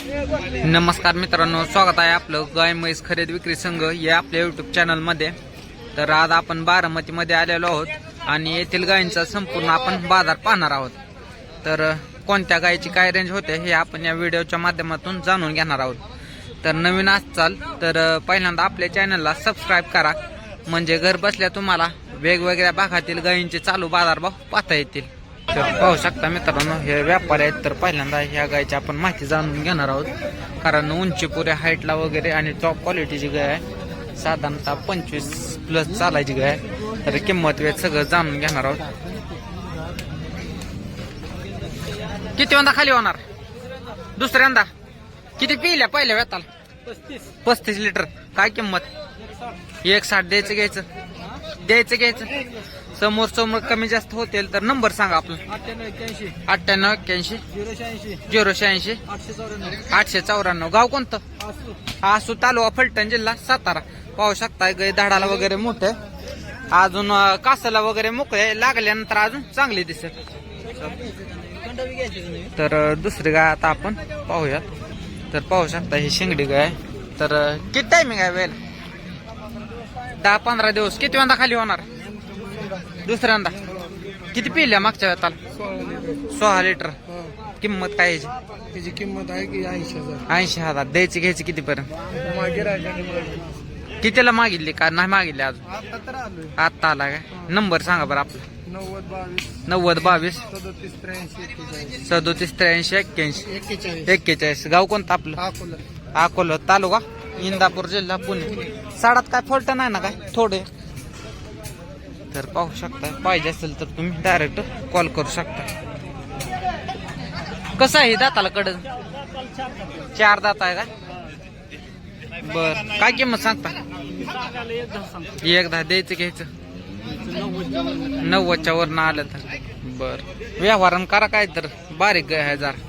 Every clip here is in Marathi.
नमस्कार मित्रांनो स्वागत आहे आपलं गाय म्हैस खरेदी विक्री संघ या आपल्या युट्यूब चॅनलमध्ये तर आज आपण बारामतीमध्ये आलेलो आहोत आणि येथील गायींचा संपूर्ण आपण बाजार पाहणार आहोत. तर कोणत्या गायीची काय रेंज होते हे आपण या व्हिडिओच्या माध्यमातून जाणून घेणार आहोत. तर नवीन असाल तर पहिल्यांदा आपल्या चॅनलला सबस्क्राईब करा. म्हणजे घर बसल्या तुम्हाला वेगवेगळ्या भागातील गायींचे चालू बाजारभाव पाहता येतील. तर पाहू शकता मित्रांनो हे व्यापारी आहेत. तर पहिल्यांदा ह्या गायची आपण माहिती जाणून घेणार आहोत. कारण उंची पुऱ्या हाईटला वगैरे आणि टॉप क्वालिटीची गाय आहे. साधारणतः पंचवीस प्लस चालायची गाय आहे. तर किंमत वेळ सगळं जाणून घेणार आहोत. किती वंदा खाली होणार? दुसऱ्यांदा किती पिल्या पहिल्या वेताला? पस्तीस लिटर. काय किंमत? एक साठ द्यायचं घ्यायचं. द्यायचं घ्यायचं. समोर समोर कमी जास्त होतील तर नंबर सांगा आपला. अठ्ठ्याण्णव एक्क्याऐंशी. अठ्ठ्याण्णव एक्क्याऐंशी. झिरो शहाऐंशी. झिरो शहाऐंशी. आठशे चौऱ्याण्णव. आठशे चौऱ्याण्णव. गाव कोणतं? आसू. तालुका फलटण जिल्हा सातारा. पाहू शकताय गाय धाडाला वगैरे मोठे अजून कासाला वगैरे मोकळे लागल्यानंतर अजून चांगली दिसत तर दुसरी गाय आता आपण पाहूयात. तर पाहू शकता ही शिंगडी गाय. तर किती टायमिंग आहे वेळ दहा पंधरा दिवस. किती वंदा खाली होणार? दुसऱ्यांदा. किती पिल्या मागच्या वेळाला? सोळा लिटर. किंमत काय याची? त्याची किंमत आहे की ऐंशी हजार. ऐंशी हजार. द्यायची घ्यायची कितीपर्यंत मागे राहिल्याने कितीला मागितली का? नाही मागितली अजून? आता तर आलोय. आत्ता आला काय? नंबर सांगा बरं आपला. नव्वद बावीस. नव्वद बावीस. सदोतीस त्र्याऐंशी एक्केचाळीस. सदोतीस त्र्याऐंशी एक्क्याऐंशी. एक्केचाळीस. एक्केचाळीस. गाव कोणतं आपलं? अकोला. अकोला तालुका? इंदापूर जिल्हा पुणे. साडात काय फॉल्ट नाही ना काय? थोडे. तर पाहू शकता पाहिजे असेल तर तुम्ही डायरेक्ट कॉल करू शकता. कसं आहे दाताला कड? चार दात आहे का? बर. काय किंमत सांगता? एकदा द्यायचं घ्यायचं. नव्वदच्या वरनं आलं तर. बर. व्यवहारण करा काय तर. बारीक आहे जरा.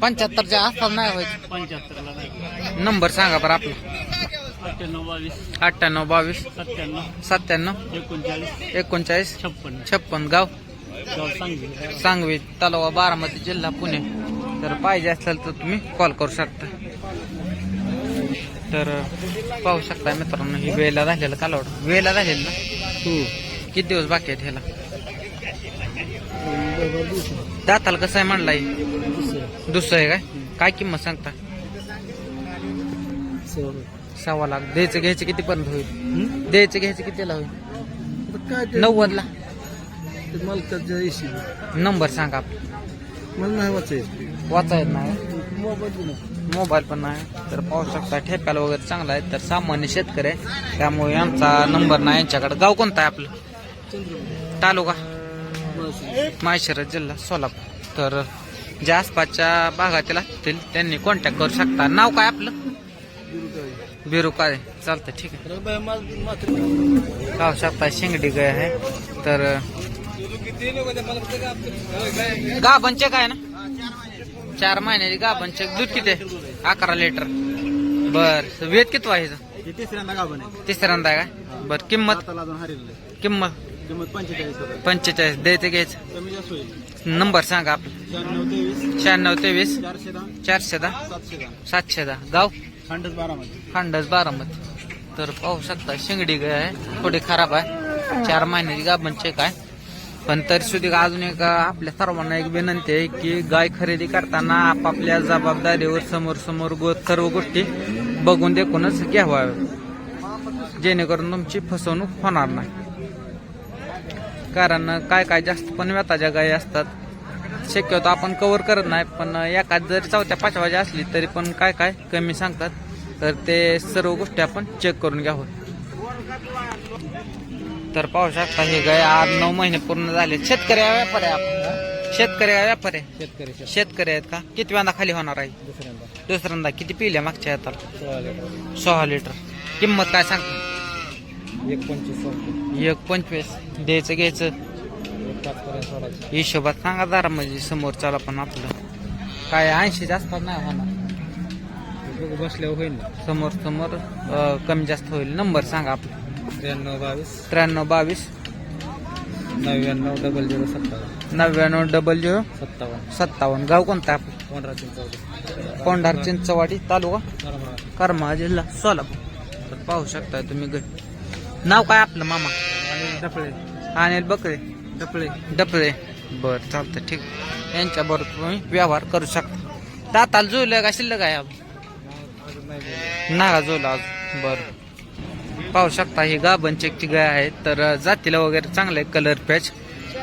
पंच्याहत्तरच्या आसपास नाही व्हायचं. नंबर सांगा बरं आपला. अठ्ठ्याण्णव बावीस. अठ्ठ्याण्णव बावीस. सत्त्याण्णव. सत्त्याण्णव. एकोणचाळीस. एकोणचाळीस. छप्पन्न छप्पन. गाव? गाव सांगली सांगवी. तालुका बारामती जिल्हा पुणे. तर पाहिजे असेल तर तुम्ही कॉल करू शकता. तर पाहू शकता मित्रांनो ही वेळेला झालेलं कालवड वेळेला झालेलं ना? किती दिवस बाकी आहेत ह्याला? दाताला कसं आहे म्हणला दुसरं. आहे काय? काय किंमत सांगता? सव्वा लाख. द्यायचं घ्यायचं किती पर्यंत होईल? द्यायचं घ्यायचं कितीला होईल? काय नव्वदला. ते मालकाच्या ऐंशी नंबर सांगा आपला. मला नाही वाचायचं वाचा येत नाही? मोबाईल मोबाईल पण नाही? तर पाहू शकता ठेप्याला वगैरे चांगला आहे. तर सामान्य शेतकरी आहे. त्यामुळे आमचा नंबर नाही यांच्याकडे. गाव कोणतं आहे आपलं? तालुका? माहेश्वरा जिल्हा सोलापूर. तर ज्या आसपासच्या भागातील असतील त्यांनी कॉन्टॅक्ट करू शकता. नाव काय आपलं? बिरू काय? चालतं ठीक आहे. पाहू शकता शेंगडी गाय आहे. तर गाभणचे काय ना? चार महिन्याची गाभणचे दूध किती आहे? अकरा लिटर. बर वेद किती व्हायचं तिसऱ्यांदा गाभण आहे. तिसऱ्यांदा आहे काय बर किंमत? किंमत? पंचेचाळीस पंचेचाळीस. द्यायचं घ्यायचं नंबर सांगा आपला. शहाण्णव तेवीस. चारशे दहा. सातशे दहा. गाव? खांडस बारामती. खांडस बारामती. तर पाहू शकता शिंगडी गाय आहे. थोडी खराब आहे. चार महिन्याची गाभणचे काय पण तरी सुद्धा अजून एक आपल्या सर्वांना एक विनंती आहे की गाय खरेदी करताना आपापल्या जबाबदारीवर समोर समोर गो सर्व गोष्टी बघून देखूनच घ्याव्या जेणेकरून तुमची फसवणूक होणार नाही. कारण काय काय जास्त पण व्यताच्या गायी असतात शक्यतो आपण कव्हर करत नाही पण एखाद जरी चौथ्या पाचव्या असली तरी पण काय काय कमी सांगतात. तर ते सर्व गोष्टी आपण चेक करून घ्यावं. तर पाहू शकता हे गाय आज नऊ महिने पूर्ण झाले. शेतकरी व्यापारी आहे आपण शेतकरी व्यापारी आहे? शेतकरी शेतकरी. आहेत का? किती वेळा खाली होणार आहे? दुसऱ्यांदा. दुसऱ्यांदा. किती पिल्या मागच्या लिटर. सोळा लिटर. किंमत काय सांगतो? एक पंचवीस एक पंचवीस. द्यायचं घ्यायचं. हिशोबात सांगा जरा म्हणजे समोरच्याला पण आपलं. काय ऐंशी जास्त नाही होणार. बसल्यावर होईल ना. समोर समोर कमी जास्त होईल. नंबर सांगा आपला. त्र्याण्णव बावीस. त्र्याण्णव बावीस. नव्याण्णव डबल झिरो सत्तावन्न. नव्याण्णव डबल झिरो सत्तावन्न. सत्तावन्न. गाव कोणतं आपलं? पंधरा चिंचवडी. कोंढार चिंचवाडी तालुका? करमाळा. जिल्हा सोलापूर. तर पाहू शकता तुम्ही नाव काय आपलं मामा? अनिल बकरे. डफळे डपळे. बर चालतं ठीक. यांच्या बरोबर तुम्ही व्यवहार करू शकता. दाताला जुळलं का शिल्लक आहे. नागा जुळला आज बरं. पाहू शकता ही गाभण चेकची गाय आहे. तर जातीला वगैरे चांगलं आहे कलर पॅच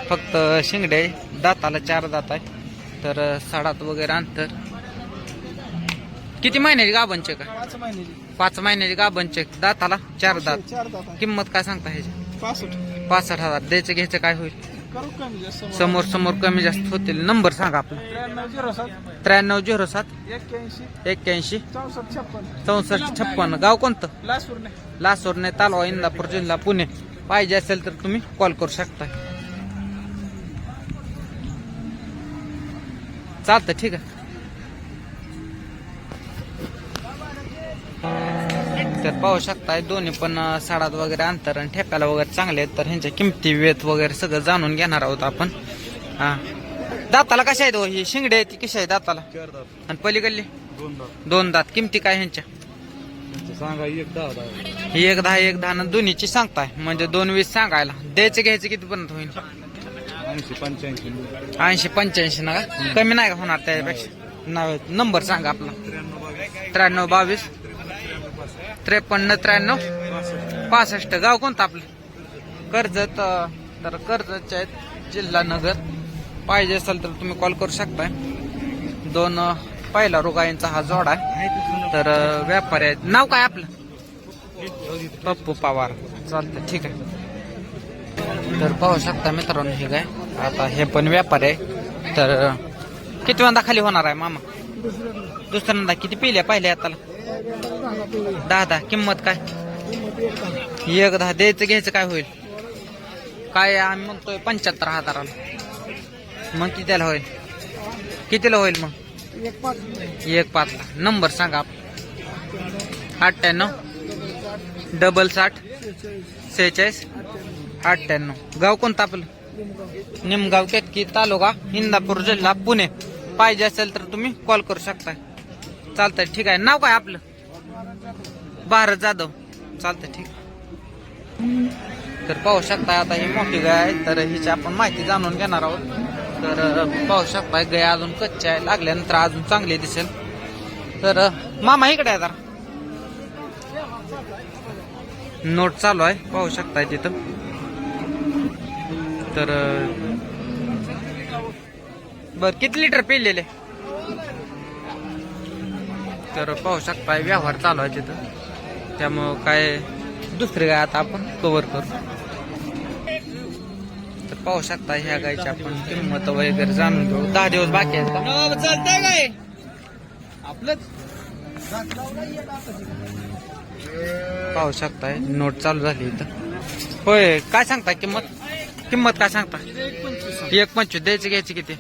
फक्त शिंगडे. दाताला चार दात आहे. तर साडात वगैरे अंतर. किती महिन्याची गाभण चेक आहे पाच महिन्याची. पाच महिन्याची गाभण चेक दाताला चार दात. चार दात किंमत काय सांगता ह्याची? पासष्ट. पासष्ट हजार. द्यायचं घ्यायचं काय होईल? समोर समोर कमी जास्त होतील. नंबर सांगा आपला. त्र्याण्णव झिरो सात. एक्क्याऐंशी. चौसष्ट छप्पन. गाव कोणतं? लासोरने तालुका इंदापूर जिल्हा पुणे. पाहिजे असेल तर तुम्ही कॉल करू शकता. चालतं ठीक आहे. पाहू शकताय दोन्ही पण साडात वगैरे अंतर आणि ठेप्याला वगैरे चांगले आहेत तर ह्यांच्या किमती वेत वगैरे सगळं जाणून घेणार आहोत आपण. हा. दाताला कशा आहेत हो? ही शिंगडे आहे ती कशी आहे दाताला? आणि पलीकडली? दोन दात. दोन दात. किमती काय ह्यांच्या? सांगा एक दहा ही एक दहा एक दहा न दोन्हीची सांगताय. म्हणजे दोन वीस सांगायला. द्यायचं घ्यायचं किती पर्यंत होईल? ऐंशी पंच्याऐंशी. ऐंशी पंच्याऐंशी ना का कमी नाही का होणार त्यापेक्षा. नंबर सांगा आपला. त्र्याण्णव बावीस. त्रेपन्न त्र्याण्णव पासष्ट. गाव कोणतं आपलं? कर्जत तर कर्जतच्या आहेत जिल्हा नगर. पाहिजे असेल तर तुम्ही कॉल करू शकताय. दोन पहिला रुगाईंचा हा जोड आहे. तर व्यापारी आहेत. नाव काय आपलं? पप्पू पवार. चालतं ठीक आहे. तर पाहू शकता मित्रांनो हे काय. आता हे पण व्यापारी आहे. तर किती वांदा खाली होणार आहे मामा? दुसऱ्यांदा. किती पिल्या? पाहिल्या आता दहा दहा किंमत काय? एक दहा द्यायचं घ्यायचं काय होईल? काय आम्ही म्हणतोय पंच्याहत्तर हजाराला. मग कितीला होईल? कितीला होईल मग? एक पाच. नंबर सांगा अठ्ठ्याण्णव. डबल साठ. सेहेचाळीस. अठ्ठ्याण्णव. गाव कोणतं आपलं? निमगाव केतकी तालुका इंदापूर जिल्हा पुणे. पाहिजे असेल तर तुम्ही कॉल करू शकता चालतंय ठीक आहे. नाव काय आपलं? भारत जाधव. चालतंय ठीक. तर पाहू शकता आता ही मोठी गाय आहे तर हिची आपण माहिती जाणून घेणार आहोत. तर पाहू शकताय गाय अजून कच्ची आहे लागल्यानंतर अजून चांगली दिसेल. तर मामा इकडे आहे जरा. नोट चालू आहे पाहू शकताय तिथं. तर बर किती लिटर पिलेले? तर पाहू शकताय व्यवहार चालू आहे तिथं. त्यामुळं काय दुसरी गाय आता आपण कव्हर करू. तर पाहू शकता ह्या गायची आपण किंमत वगैरे जाणून घेऊ. दहा दिवस बाकी आहेत का? चालतंय काय? आपलंच? पाहू शकताय नोट चालू झाली इथं. होय काय सांगता किंमत? किंमत काय सांगता? एक पंचवीस द्यायची घ्यायची किती?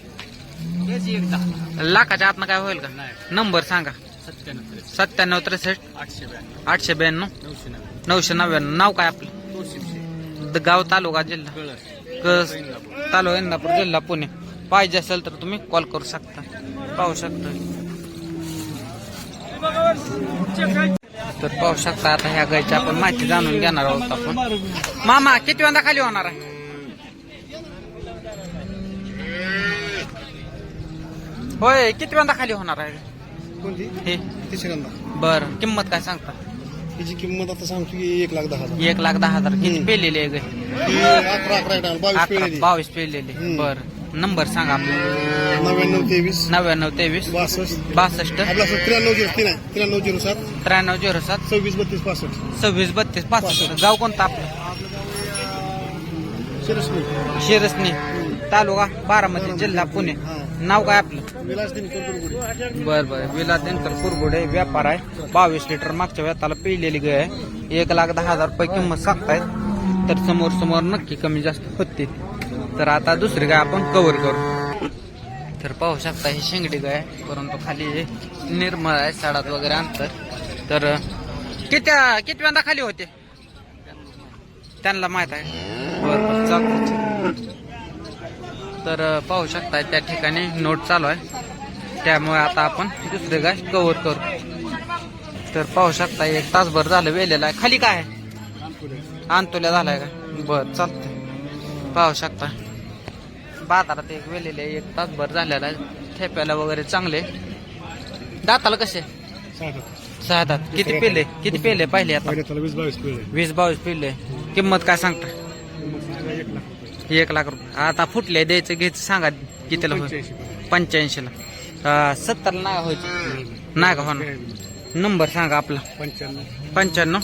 लाखाच्या आतनं काय होईल का. नंबर सांगा. सत्त्याण्णव सत्त्याण्णव त्रेसष्ट. आठशे ब्याण्णव. आठशे ब्याण्णव. नऊशे नव्याण्णव. नऊशे नव्याण्णव. नाव काय आपलं? द- गाव तालुका जिल्हा. कळस. कस तालुका इंदापूर जिल्हा पुणे. पाहिजे असेल तर तुम्ही कॉल करू शकता. पाहू शकता. तर पाहू शकता आता ह्या गायची आपण माहिती जाणून घेणार आहोत आपण. मामा किती वांदा खाली होणार आहे? होय किती वांदा खाली होणार आहे? कोणती? हे? तिसऱ्यांदा. बर. किंमत काय सांगता? तिची किंमत आता सांगतो की एक लाख दहा हज़ार. एक लाख दहा हज़ार. किती हम्म. पेलेले आहे गाय? ही अकरा अकरा बावीस अकरा बावीस पेलेले हम्म. बर. नंबर सांगा आपला. नव्याण्णव तेवीस. नव्याण्णव तेवीस. बासष्ट. बासष्ट. आपला त्र्याण्णव झिरो तीन आहे. त्र्याण्णव झिरो सात. त्र्याण्णव झिरो सात. सव्वीस बत्तीस पासष्ट. सव्वीस बत्तीस पासष्ट. गाव कोणतं आपलं? शिरसनी. शिरसनी. तालुका बारामती जिल्हा पुणे. हा. नाव काय आपलं? विलास बर बर. विला दिनकर कुरगुडे व्यापार आहे. बावीस लिटर मागच्या वेळाला पिलेली गाय आहे. एक लाख दहा हजार रुपये किंमत सांगतायत. तर समोर समोर नक्की कमी जास्त होते. तर आता दुसरी गाय आपण कव्हर करू. तर पाहू शकता ही शेंगडी गाय परंतु खाली निर्मळ आहे साडात वगैरे अंतर. तर किती किती वेळा खाली होते? त्यांना माहीत आहे. बरं बरं. चालतं तर पाहू शकता त्या ठिकाणी नोट चालू आहे. त्यामुळे आता आपण दुसरे गाय कव्हर करू. तर पाहू शकता एक तासभर झालं वेलेलं आहे. खाली काय आणतोल्या झालाय का? बर चालतंय. पाहू शकता बाजारात एक वेलेले एक तासभर झालेला आहे. ठेप्याला वगैरे चांगले. दाताला कसे? सहा दात. किती पेले? किती पेले पाहिले आता? वीस बावीस पिल्ले किंमत काय सांगता? एक लाख रुपये. आता फुटले द्यायचं घ्यायचं सांगा कितीला होईल. पंच्याऐंशीला. सत्तरला नाही व्हायचं. नाही का होणार. नंबर सांगा आपला. पंच्याण्णव. पंच्याण्णव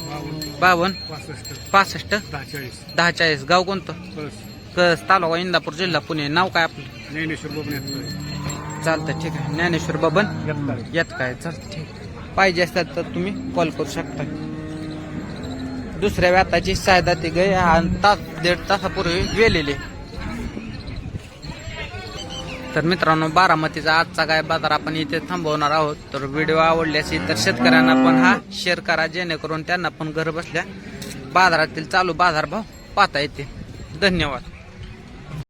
बावन्न. पासष्ट. दहा चाळीस गाव कोणतं? कस तालुका इंदापूर जिल्हा पुणे. नाव काय आपलं? ज्ञानेश्वर बाबा चालतं ठीक आहे. ज्ञानेश्वर बबन. यात काय चालतं ठीक. पाहिजे असतात तर तुम्ही कॉल करू शकता. दुसऱ्या व्याताची सायदा ती गई आणि तास दीड तासापूर्वी वेलेले तर मित्रांनो बारामतीचा आजचा काय बाजार आपण इथे थांबवणार आहोत. तर व्हिडिओ आवडल्यास तर शेतकऱ्यांना पण हा शेअर करा जेणेकरून त्यांना पण घर बसल्या बाजारातील चालू बाजारभाव पाहता येते धन्यवाद.